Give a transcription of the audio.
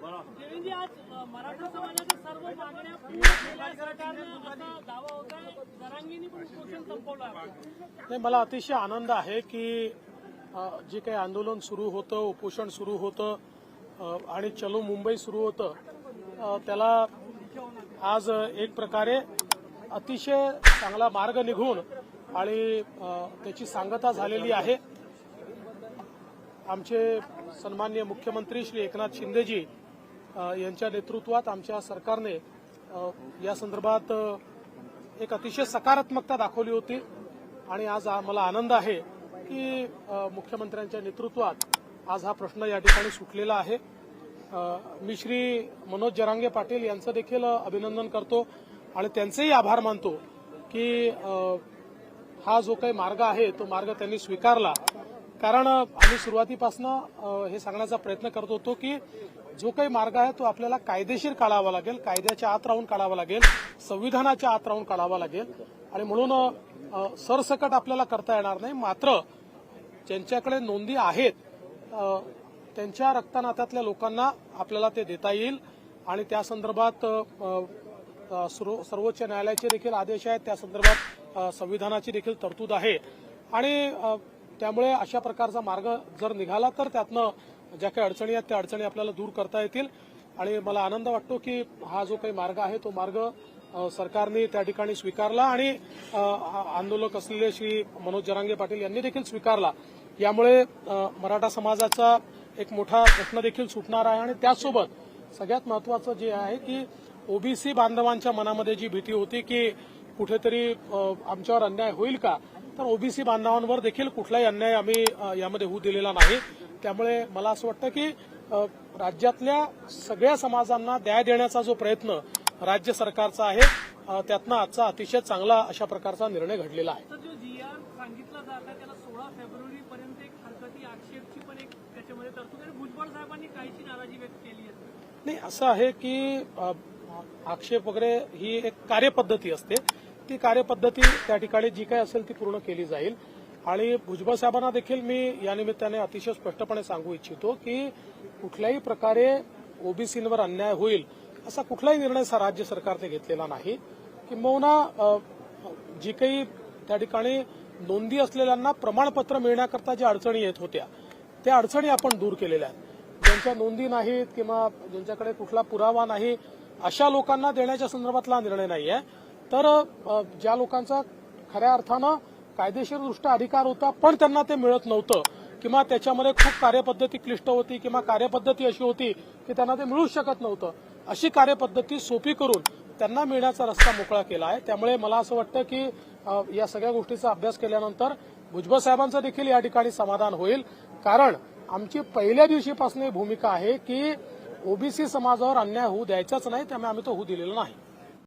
देवेंद्रजी आज मराठा समाजाच्या सर्व मागण्या पूर्ण असा दावा होता आहे पण उपोषण संपवलं आहे. नाही मला अतिशय आनंद आहे की जे काही आंदोलन सुरू होतं उपोषण सुरू होतं आणि चलो मुंबई सुरू होतं त्याला आज एक प्रकारे अतिशय चांगला मार्ग निघून आणि त्याची सांगता झालेली आहे. आमचे सन्मान्य मुख्यमंत्री श्री एकनाथ शिंदेजी यांच्या नेतृत्वात आमच्या सरकारने या संदर्भात एक अतिशय सकारात्मकता दाखवली होती. आणि आज मला आनंद आहे की मुख्यमंत्र्यांच्या नेतृत्वात आज हा प्रश्न या ठिकाणी सुटलेला आहे. मी श्री मनोज जरांगे पाटील यांचं देखील अभिनंदन करतो आणि त्यांचेही आभार मानतो की हा जो काही मार्ग आहे तो मार्ग त्यांनी स्वीकारला. कारण आम्ही सुरुवातीपासून हे सांगण्याचा प्रयत्न करत होतो की जो काही मार्ग आहे तो आपल्याला कायदेशीर काढावा लागेल कायद्याच्या आत राहून काढावा लागेल संविधानाच्या आत राहून काढावा लागेल. आणि म्हणून सरसकट आपल्याला करता येणार नाही. मात्र ज्यांच्याकडे नोंदी आहेत त्यांच्या रक्तनात्यातल्या लोकांना आपल्याला ते देता येईल. आणि त्या संदर्भात सर्वोच्च न्यायालयाचे देखील आदेश आहेत. त्या संदर्भात संविधानाची देखील तरतूद आहे. आणि त्यामुळे अशा प्रकारचा मार्ग जर निघाला तर त्यातनं ज्या काही अडचणी आहेत त्या अडचणी आपल्याला दूर करता येतील. आणि मला आनंद वाटतो की हा जो काही मार्ग आहे तो मार्ग सरकारने त्या ठिकाणी स्वीकारला आणि आंदोलक असलेले श्री मनोज जरांगे पाटील यांनी देखील स्वीकारला. यामुळे मराठा समाजाचा एक मोठा प्रश्न देखील सुटणार आहे आणि त्याचसोबत सगळ्यात महत्वाचं जे आहे की ओबीसी बांधवांच्या मनामध्ये जी भीती होती की कुठेतरी आमच्यावर अन्याय होईल का तर ओबीसी बांधवांवर देखील कुठलाही अन्याय आम्ही यामध्ये होऊ दिलेला नाही. त्यामुळे मला असं वाटतं की राज्यातल्या सगळ्या समाजांना न्याय देण्याचा जो प्रयत्न राज्य सरकारचा आहे त्यातनं आजचा अतिशय चांगला अशा प्रकारचा निर्णय घडलेला आहे. तर जो जी आर सांगितला जात आहे त्याला सोळा फेब्रुवारी पर्यंत एक हरकती आक्षेपची पण एक त्याच्यामध्ये तरतूद आहे. भुजबळ साहेबांनी काहीशी नाराजी व्यक्त केली आहे. नाही असं आहे की आक्षेप वगैरे ही एक कार्यपद्धती असते. ती कार्यपद्धती त्या ठिकाणी जी काही असेल ती पूर्ण केली जाईल. आणि भुजबळ साहेबांना देखील मी या निमित्ताने अतिशय स्पष्टपणे सांगू इच्छितो की कुठल्याही प्रकारे ओबीसींवर अन्याय होईल असा कुठलाही निर्णय राज्य सरकारने घेतलेला नाही. किंबहुना जी काही त्या ठिकाणी नोंदी असलेल्यांना प्रमाणपत्र मिळण्याकरता ज्या अडचणी येत होत्या त्या अडचणी आपण दूर केलेल्या आहेत. ज्यांच्या नोंदी नाहीत किंवा ज्यांच्याकडे कुठला पुरावा नाही अशा लोकांना देण्याच्या संदर्भातला निर्णय नाही आहे तर ज्या लोकांचा खऱ्या अर्थानं कायदेशीरदृष्ट्या अधिकार होता पण त्यांना ते मिळत नव्हतं. किंवा त्याच्यामध्ये खूप कार्यपद्धती क्लिष्ट होती किंवा कार्यपद्धती अशी होती की त्यांना ते मिळूच शकत नव्हतं. अशी कार्यपद्धती सोपी करून त्यांना मिळण्याचा रस्ता मोकळा केला आहे. त्यामुळे मला असं वाटतं की या सगळ्या गोष्टीचा अभ्यास केल्यानंतर भुजबळ साहेबांचं देखील या ठिकाणी समाधान होईल. कारण आमची पहिल्या दिवशीपासून ही भूमिका आहे की ओबीसी समाजावर अन्याय होऊ द्यायचाच नाही त्यामुळे आम्ही तो होऊ दिलेला नाही.